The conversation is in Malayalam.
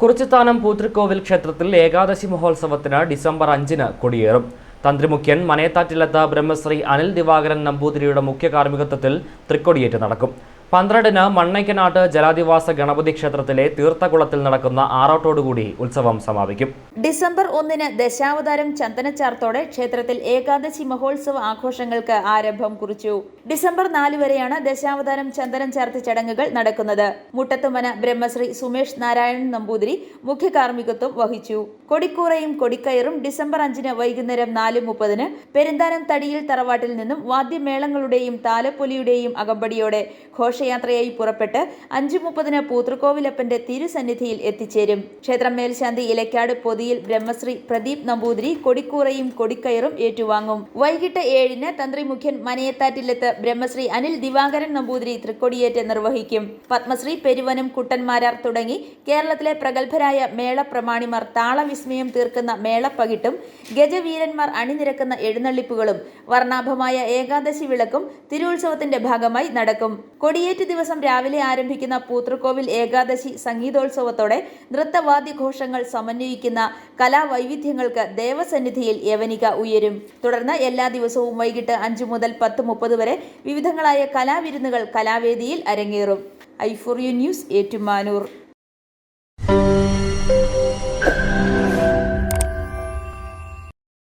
കുറിച്ചിത്താനം പൂത്രിക്കോവിൽ ക്ഷേത്രത്തിൽ ഏകാദശി മഹോത്സവത്തിന് ഡിസംബർ അഞ്ചിന് കൊടിയേറും. തന്ത്രിമുഖ്യൻ മനയത്താറ്റിലത്ത് ബ്രഹ്മശ്രീ അനിൽ ദിവാകരൻ നമ്പൂതിരിയുടെ മുഖ്യ കാർമ്മികത്വത്തിൽ തൃക്കൊടിയേറ്റ് നടക്കും. പന്ത്രണ്ടിന് മണ്ണയ്ക്കനാട്ട് ജലാധിവാസ ഗണപതി ക്ഷേത്രത്തിലെ തീർത്ഥകുളത്തിൽ നടക്കുന്ന ആറാട്ടോടുകൂടി ഉത്സവം സമാപിക്കും. ഡിസംബർ ഒന്നിന് ദശാവതാരം ചന്ദനച്ചാർത്തോടെ ക്ഷേത്രത്തിൽ ഏകാദശി മഹോത്സവ ആഘോഷങ്ങൾക്ക് ആരംഭം കുറിച്ചു. ഡിസംബർ നാല് വരെയാണ് ദശാവതാരം ചന്ദനം ചടങ്ങുകൾ നടക്കുന്നത്. മുട്ടത്തുമന ബ്രഹ്മശ്രീ സുമേഷ് നാരായണൻ നമ്പൂതിരി മുഖ്യ കാർമ്മികത്വം വഹിച്ചു. കൊടിക്കൂറയും കൊടിക്കയറും ഡിസംബർ അഞ്ചിന് വൈകുന്നേരം നാല് മുപ്പതിന് പെരുന്താനം തടിയിൽ തറവാട്ടിൽ നിന്നും വാദ്യമേളങ്ങളുടെയും താലപ്പൊലിയുടെയും അകമ്പടിയോടെ ഘോഷയാത്രയായി പുറപ്പെട്ട് അഞ്ചു മുപ്പതിന് പൂത്തൃക്കോവിലപ്പന്റെ തിരുസന്നിധിയിൽ എത്തിച്ചേരും. ക്ഷേത്രം മേൽശാന്തി ഇലക്കാട് പൊതിയിൽ ബ്രഹ്മശ്രീ പ്രദീപ് നമ്പൂതിരി കൊടിക്കൂറയും കൊടിക്കയറും ഏറ്റുവാങ്ങും. വൈകിട്ട് ഏഴിന് തന്ത്രി മുഖ്യൻ മനയത്താറ്റിലെത്ത് ബ്രഹ്മശ്രീ അനിൽ ദിവാകരൻ നമ്പൂതിരി തൃക്കൊടിയേറ്റ് നിർവഹിക്കും. പത്മശ്രീ പെരുവനും കുട്ടന്മാരാർ തുടങ്ങി കേരളത്തിലെ പ്രഗത്ഭരായ മേളപ്രമാണിമാർ താളവിസ്മയം തീർക്കുന്ന മേളപ്പകിട്ടും ഗജവീരന്മാർ അണിനിരക്കുന്ന എഴുന്നള്ളിപ്പുകളും വർണാഭമായ ഏകാദശി വിളക്കും തിരുവുത്സവത്തിന്റെ ഭാഗമായി നടക്കും. കൊടിയേറ്റ് ദിവസം രാവിലെ ആരംഭിക്കുന്ന പൂത്തൃക്കോവിൽ ഏകാദശി സംഗീതോത്സവത്തോടെ നൃത്തവാദ്യഘോഷങ്ങൾ സമന്വയിക്കുന്ന കലാവൈവിധ്യങ്ങൾക്ക് ദേവസന്നിധിയിൽ യവനിക ഉയരും. തുടർന്ന് എല്ലാ ദിവസവും വൈകിട്ട് അഞ്ചു മുതൽ പത്ത് മുപ്പത് വരെ വിവിധങ്ങളായ കലാവിരുന്നുകൾ കലാവേദിയിൽ അരങ്ങേറും. ഐഫോറിയു ന്യൂസ് ഏറ്റുമാനൂർ.